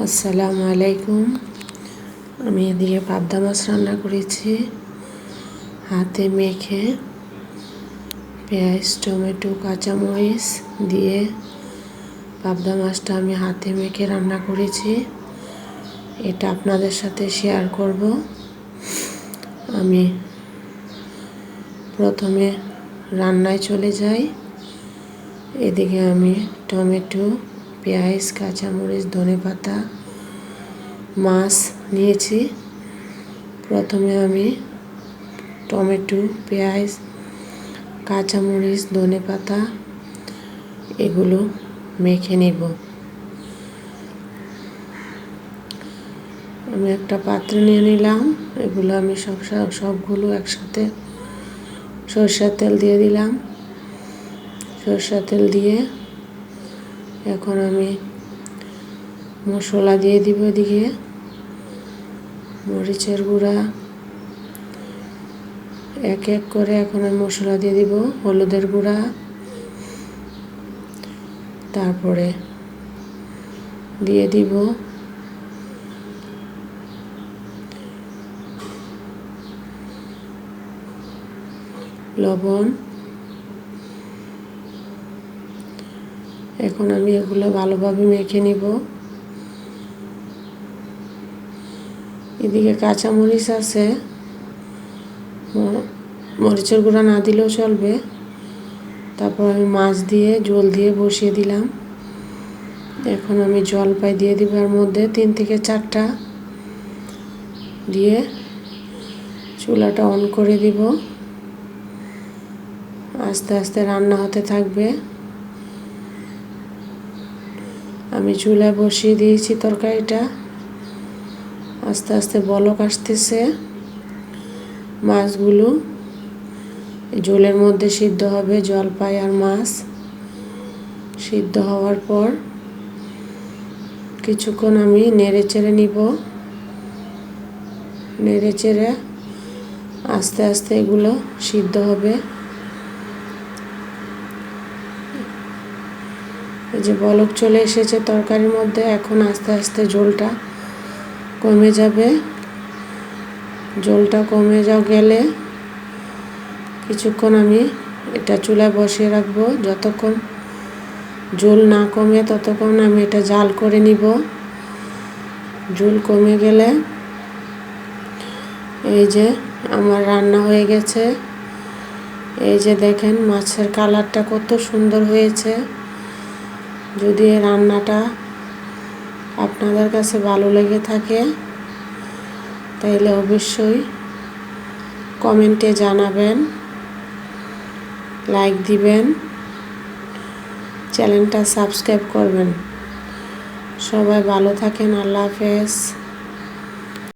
আসসালামু আলাইকুম। আমি এদিকে পাবদা মাছ রান্না করেছি। হাতে মেখে পেঁয়াজ, টমেটো, কাঁচামরিচ দিয়ে পাবদা মাছটা আমি হাতে মেখে রান্না করেছি। এটা আপনাদের সাথে শেয়ার করব। আমি প্রথমে রান্নায় চলে যাই। এদিকে আমি টমেটো পেঁয়াজ, কাঁচামরিচ, ধনে পাতা, মাছ নিয়েছি। প্রথমে আমি টমেটো, পেঁয়াজ, কাঁচামরিচ, ধনে পাতা এগুলো মেখে নেব। আমি একটা পাত্র নিয়ে নিলাম, এগুলো আমি সব সবগুলো একসাথে সরষের তেল দিয়ে দিলাম। সরষের তেল দিয়ে এখন আমি মশলা দিয়ে দিব এদিকে। মরিচের গুঁড়া। এক এক করে এখন আমি মশলা দিয়ে দিব, হলুদের গুঁড়া। তারপরে দিয়ে দিব লবণ। এখন আমি এগুলো ভালোভাবে মেখে নিব। এদিকে কাঁচামরিচ আছে। মরিচের গুঁড়া না দিলেও চলবে। তারপর আমি মাছ দিয়ে, জল দিয়ে বসিয়ে দিলাম। এখন আমি জলপাই দিয়ে দিবার মধ্যে তিন থেকে চারটা। দিয়ে চুলাটা অন করে দিব। আস্তে আস্তে রান্না হতে থাকবে। আমি চুলায় বসিয়ে দিয়েছি তরকারিটা। আস্তে আস্তে বলক আসতেছে। মাছগুলো জলের মধ্যে সিদ্ধ হবে, জলপাই আর মাছ সিদ্ধ হওয়ার পর কিছুক্ষণ আমি নেড়ে চেড়ে নিব। নেড়ে চেড়ে আস্তে আস্তে এগুলো সিদ্ধ হবে। এই যে বলক চলে এসেছে তরকারির মধ্যে, এখন আস্তে আস্তে ঝোলটা কমে যাবে। ঝোলটা কমে যাও গেলে কিছুক্ষণ আমি এটা চুলায় বসিয়ে রাখব। যতক্ষণ ঝোল না কমে ততক্ষণ আমি এটা জাল করে নিব। ঝোল কমে গেলে এই যে আমার রান্না হয়ে গেছে। এই যে দেখেন মাছের কালারটা কত সুন্দর হয়েছে। যদি রান্নাটা আপনাদের কাছে ভালো লেগে থাকে, তাহলে অবশ্যই কমেন্টে জানাবেন, লাইক দিবেন, চ্যানেলটা সাবস্ক্রাইব করবেন। সবাই ভালো থাকেন, আল্লাহ হাফেজ।